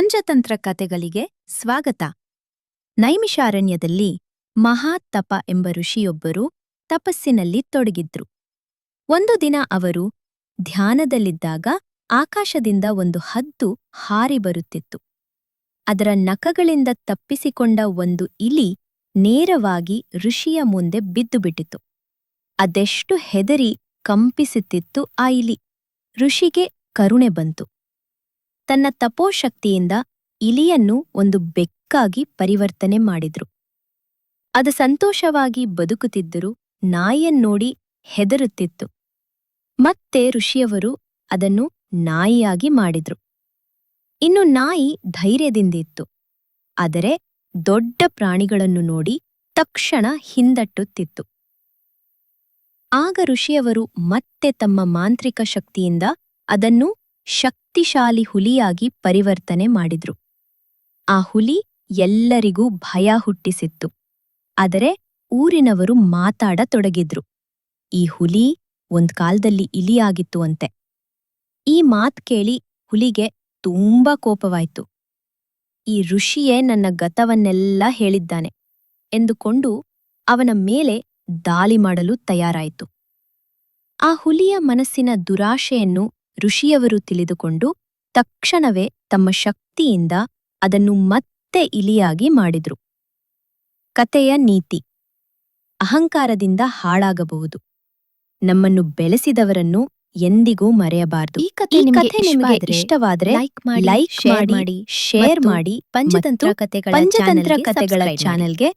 ಪಂಚತಂತ್ರ ಕತೆಗಳಿಗೆ ಸ್ವಾಗತ. ನೈಮಿಷಾರಣ್ಯದಲ್ಲಿ ಮಹಾತಪ ಎಂಬ ಋಷಿಯೊಬ್ಬರು ತಪಸ್ಸಿನಲ್ಲಿ ತೊಡಗಿದ್ರು. ಒಂದು ದಿನ ಅವರು ಧ್ಯಾನದಲ್ಲಿದ್ದಾಗ ಆಕಾಶದಿಂದ ಒಂದು ಹದ್ದು ಹಾರಿ ಬರುತ್ತಿತ್ತು. ಅದರ ನಖಗಳಿಂದ ತಪ್ಪಿಸಿಕೊಂಡ ಒಂದು ಇಲಿ ನೇರವಾಗಿ ಋಷಿಯ ಮುಂದೆ ಬಿದ್ದುಬಿಟ್ಟಿತು ಅದೆಷ್ಟು ಹೆದರಿ ಕಂಪಿಸುತ್ತಿತ್ತು ಆ ಇಲಿ. ಋಷಿಗೆ ಕರುಣೆ ಬಂತು. ತನ್ನ ತಪೋಶಕ್ತಿಯಿಂದ ಇಲಿಯನ್ನು ಒಂದು ಬೆಕ್ಕಾಗಿ ಪರಿವರ್ತನೆ ಮಾಡಿದ್ರು. ಅದು ಸಂತೋಷವಾಗಿ ಬದುಕುತ್ತಿದ್ದರೂ ನಾಯಿಯನ್ನೋಡಿ ಹೆದರುತ್ತಿತ್ತು. ಮತ್ತೆ ಋಷಿಯವರು ಅದನ್ನು ನಾಯಿಯಾಗಿ ಮಾಡಿದ್ರು. ಇನ್ನು ನಾಯಿ ಧೈರ್ಯದಿಂದಿತ್ತು. ಆದರೆ ದೊಡ್ಡ ಪ್ರಾಣಿಗಳನ್ನು ನೋಡಿ ತಕ್ಷಣ ಹಿಂದಟ್ಟುತ್ತಿತ್ತು. ಆಗ ಋಷಿಯವರು ಮತ್ತೆ ತಮ್ಮ ಮಾಂತ್ರಿಕ ಶಕ್ತಿಯಿಂದ ಅದನ್ನು ಶಕ್ತಿಶಾಲಿ ಹುಲಿಯಾಗಿ ಪರಿವರ್ತನೆ ಮಾಡಿದ್ರು. ಆ ಹುಲಿ ಎಲ್ಲರಿಗೂ ಭಯ ಹುಟ್ಟಿಸಿತ್ತು. ಆದರೆ ಊರಿನವರು ಮಾತಾಡತೊಡಗಿದ್ರು. ಈ ಹುಲಿ ಒಂದ್ ಕಾಲದಲ್ಲಿ ಇಲಿಯಾಗಿತ್ತು ಅಂತೆ. ಈ ಮಾತ್ ಕೇಳಿ ಹುಲಿಗೆ ತುಂಬಾ ಕೋಪವಾಯ್ತು. ಈ ಋಷಿಯೇ ನನ್ನ ಗತವನ್ನೆಲ್ಲ ಹೇಳಿದ್ದಾನೆ ಎಂದುಕೊಂಡು ಅವನ ಮೇಲೆ ದಾಳಿ ಮಾಡಲು ತಯಾರಾಯಿತು. ಆ ಹುಲಿಯ ಮನಸ್ಸಿನ ದುರಾಶೆಯನ್ನು ಋಷಿಯವರು ತಿಳಿದುಕೊಂಡು ತಕ್ಷಣವೇ ತಮ್ಮ ಶಕ್ತಿಯಿಂದ ಅದನ್ನು ಮತ್ತೆ ಇಲಿಯಾಗಿ ಮಾಡಿದ್ರು. ಕತೆಯ ನೀತಿ. ಅಹಂಕಾರದಿಂದ ಹಾಳಾಗಬಹುದು. ನಮ್ಮನ್ನು ಬೆಳೆಸಿದವರನ್ನು ಎಂದಿಗೂ ಮರೆಯಬಾರದು. ಈ ಕಥೆ ನಿಮಗೆ ಇಷ್ಟವಾದ್ರೆ ಲೈಕ್ ಮಾಡಿ ಲೈಕ್ ಶೇರ್ ಮಾಡಿ ಮಾಡಿ ಶೇರ್ ಮಾಡಿ ಪಂಚತಂತ್ರ ಮತ್ತು ಕಥೆಗಳ ಪಂಚತಂತ್ರ ಕಥೆಗಳ ಚಾನೆಲ್ಗೆ